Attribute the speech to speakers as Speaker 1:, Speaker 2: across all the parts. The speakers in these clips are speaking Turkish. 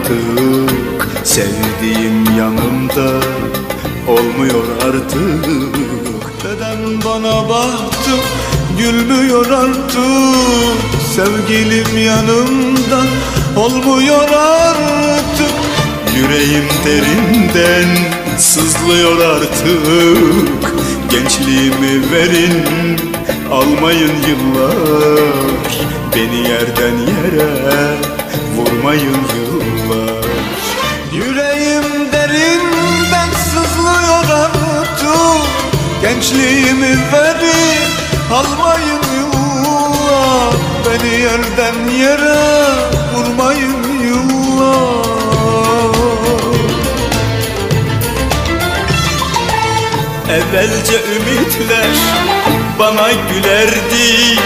Speaker 1: artık Sevdiğim yanımda olmuyor artık. Neden bana baktı? Gülmüyor artık. Sevgilim yanımda olmuyor artık. Yüreğim derinden sızlıyor artık. Gençliğimi verin almayın yıllar. Beni yerden yere vurmayın yıllar Gençliğimi verin almayın yıllar Beni yerden yere vurmayın yıllar Evvelce ümitler bana gülerdi.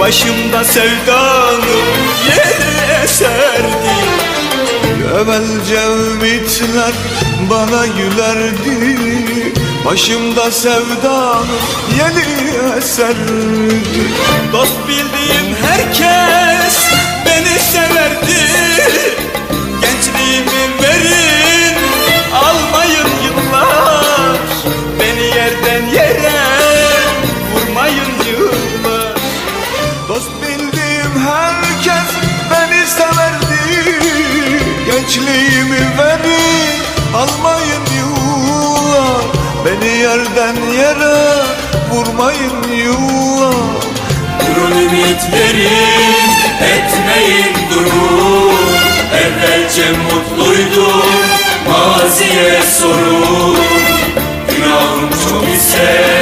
Speaker 1: Başımda sevdanın yeri eserdi. Evvelce ümitler bana gülerdi Başımda sevdanın yeni eserdi Dost bildiğim herkes beni severdi Beni yerden yere vurmayın yıllar
Speaker 2: Durun ümitlerin etmeyin durun Evvelce mutluydum maziye sorun Günahım çok ise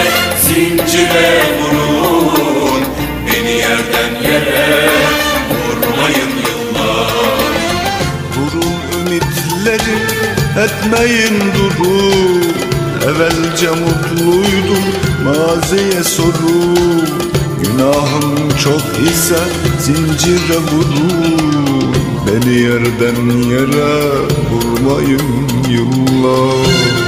Speaker 2: zincire vurun. Beni yerden yere vurmayın yıllar.
Speaker 1: Durun ümitleri etmeyin durun Evvelce mutluydum maziye sorun. Günahım çok ise zincire vurun. Beni yerden yere vurmayın yıllar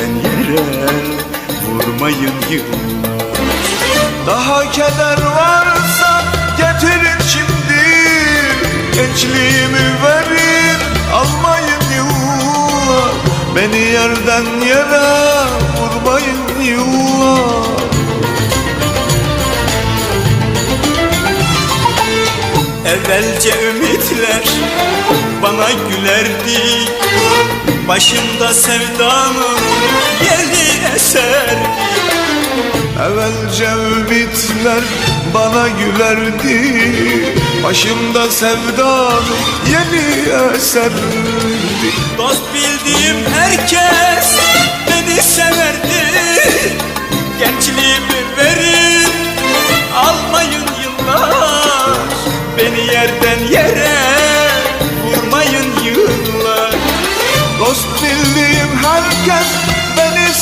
Speaker 1: yere Vurmayın yıllar Daha keder varsa Getirin şimdi. Gençliğimi verin Almayın yıllar Beni yerden yere Vurmayın yıllar Evvelce ümitler bana gülerdi. Başımda sevdanın yeli eserdi Evvelce ümitler bana gülerdi. Başımda sevdanın yeni eserdi Dost bildiğim herkes beni severdi. Gençliğimi verin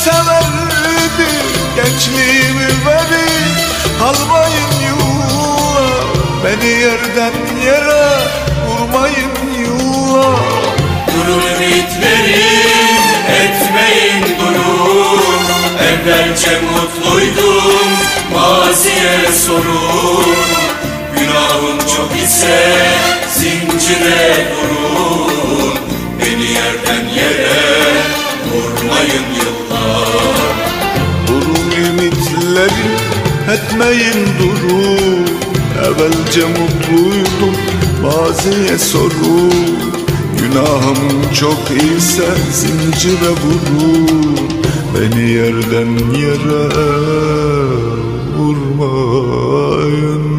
Speaker 1: severdi Gençliğimi verin almayın yıllar Beni yerden yere vurmayın yıllar
Speaker 2: Durun ümitlerin etmeyin durun Evvelce mutluydum maziye sorun. Günahım çok ise zincire vurun
Speaker 1: etmeyin durun Evvelce mutluydum maziye sorun Günahım çok ise zincire vurun Beni yerden yere vurmayın